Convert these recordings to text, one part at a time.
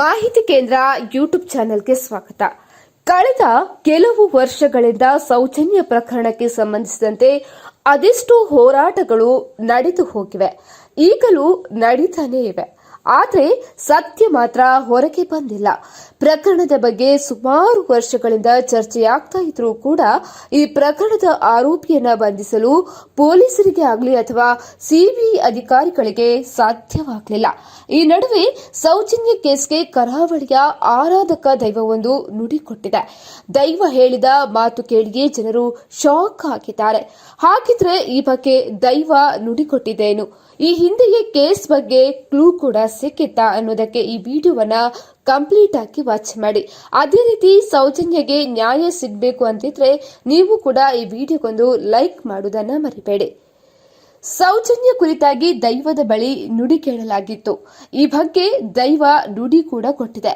ಮಾಹಿತಿ ಕೇಂದ್ರ ಯೂಟ್ಯೂಬ್ ಚಾನೆಲ್ಗೆ ಸ್ವಾಗತ. ಕಳೆದ ಕೆಲವು ವರ್ಷಗಳಿಂದ ಸೌಜನ್ಯ ಪ್ರಕರಣಕ್ಕೆ ಸಂಬಂಧಿಸಿದಂತೆ ಅದೆಷ್ಟೋ ಹೋರಾಟಗಳು ನಡೆದು ಹೋಗಿವೆ. ಈಗಲೂ ನಡೀತಾನೇ ಇವೆ. ಆದರೆ ಸತ್ಯ ಮಾತ್ರ ಹೊರಗೆ ಬಂದಿಲ್ಲ. ಪ್ರಕರಣದ ಬಗ್ಗೆ ಸುಮಾರು ವರ್ಷಗಳಿಂದ ಚರ್ಚೆಯಾಗ್ತಾ ಇದ್ರೂ ಕೂಡ ಈ ಪ್ರಕರಣದ ಆರೋಪಿಯನ್ನ ಬಂಧಿಸಲು ಪೊಲೀಸರಿಗೆ ಆಗಲಿ ಅಥವಾ ಸಿಬಿಐ ಅಧಿಕಾರಿಗಳಿಗೆ ಸಾಧ್ಯವಾಗಲಿಲ್ಲ. ಈ ನಡುವೆ ಸೌಜನ್ಯ ಕೇಸ್ಗೆ ಕರಾವಳಿಯ ಆರಾಧಕ ದೈವವೊಂದು ನುಡಿಕೊಟ್ಟಿದೆ. ದೈವ ಹೇಳಿದ ಮಾತು ಕೇಳಿಯೇ ಜನರು ಶಾಕ್ ಆಗಿದ್ದಾರೆ. ಹಾಗಿದ್ರೆ ಈ ಬಗ್ಗೆ ದೈವ ನುಡಿಕೊಟ್ಟಿದ್ದೇನು? ಈ ಹಿಂದೆಯೇ ಕೇಸ್ ಬಗ್ಗೆ ಕ್ಲೂ ಕೂಡ ಸಿಕ್ಕಿತ್ತಾ ಅನ್ನೋದಕ್ಕೆ ಈ ವಿಡಿಯೋವನ್ನ ಕಂಪ್ಲೀಟ್ ಆಗಿ ವಾಚ್ ಮಾಡಿ. ಅದೇ ರೀತಿ ಸೌಜನ್ಯಗೆ ನ್ಯಾಯ ಸಿಗಬೇಕು ಅಂತಿದ್ರೆ ನೀವು ಕೂಡ ಈ ವಿಡಿಯೋಗೊಂದು ಲೈಕ್ ಮಾಡುವುದನ್ನ ಮರಿಬೇಡಿ. ಸೌಜನ್ಯ ಕುರಿತಾಗಿ ದೈವದ ಬಳಿ ನುಡಿ ಕೇಳಲಾಗಿತ್ತು. ಈ ಬಗ್ಗೆ ದೈವ ನುಡಿ ಕೂಡ ಕೊಟ್ಟಿದೆ.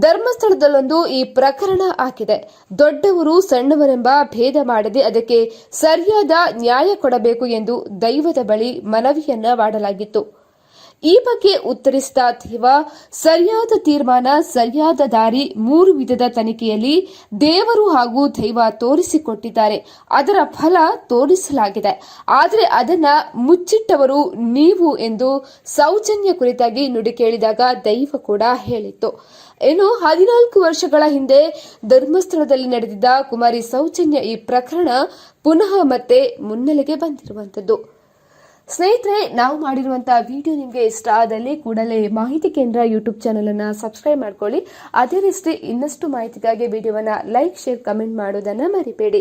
ಧರ್ಮಸ್ಥಳದಲ್ಲೊಂದು ಈ ಪ್ರಕರಣ ಆಗಿದೆ. ದೊಡ್ಡವರು ಸಣ್ಣವರೆಂಬ ಭೇದ ಮಾಡದೆ ಅದಕ್ಕೆ ಸರಿಯಾದ ನ್ಯಾಯ ಕೊಡಬೇಕು ಎಂದು ದೈವದ ಬಳಿ ಮನವಿಯನ್ನ ಮಾಡಲಾಗಿತ್ತು. ಈ ಬಗ್ಗೆ ಉತ್ತರಿಸಿದ ದೇವ ಸರಿಯಾದ ತೀರ್ಮಾನ, ಸರಿಯಾದ ದಾರಿ ಮೂರು ವಿಧದ ತನಿಖೆಯಲ್ಲಿ ದೇವರು ಹಾಗೂ ದೈವ ತೋರಿಸಿಕೊಟ್ಟಿದ್ದಾರೆ. ಅದರ ಫಲ ತೋರಿಸಲಾಗಿದೆ. ಆದರೆ ಅದನ್ನ ಮುಚ್ಚಿಟ್ಟವರು ನೀವು ಎಂದು ಸೌಜನ್ಯ ಕುರಿತಾಗಿ ನುಡಿ ಕೇಳಿದಾಗ ದೈವ ಕೂಡ ಹೇಳಿತ್ತು. ಏನು ಹದಿನಾಲ್ಕು ವರ್ಷಗಳ ಹಿಂದೆ ಧರ್ಮಸ್ಥಳದಲ್ಲಿ ನಡೆದಿದ್ದ ಕುಮಾರಿ ಸೌಜನ್ಯ ಈ ಪ್ರಕರಣ ಪುನಃ ಮತ್ತೆ ಮುನ್ನೆಲೆಗೆ ಬಂದಿರುವಂತದ್ದು ಸ್ನೇಹಿತರೆ, ನಾವು ಮಾಡಿರುವಂತಹ ವಿಡಿಯೋ ನಿಮಗೆ ಇಷ್ಟ ಆದಲ್ಲಿ ಕೂಡಲೇ ಮಾಹಿತಿ ಕೇಂದ್ರ ಯೂಟ್ಯೂಬ್ ಚಾನಲ್ ಅನ್ನ ಸಬ್ಸ್ಕ್ರೈಬ್ ಮಾಡ್ಕೊಳ್ಳಿ. ಅದೇ ರೀತಿ ಇನ್ನಷ್ಟು ಮಾಹಿತಿಗಾಗಿ ವಿಡಿಯೋವನ್ನ ಲೈಕ್ ಶೇರ್ ಕಮೆಂಟ್ ಮಾಡೋದನ್ನ ಮರಿಬೇಡಿ.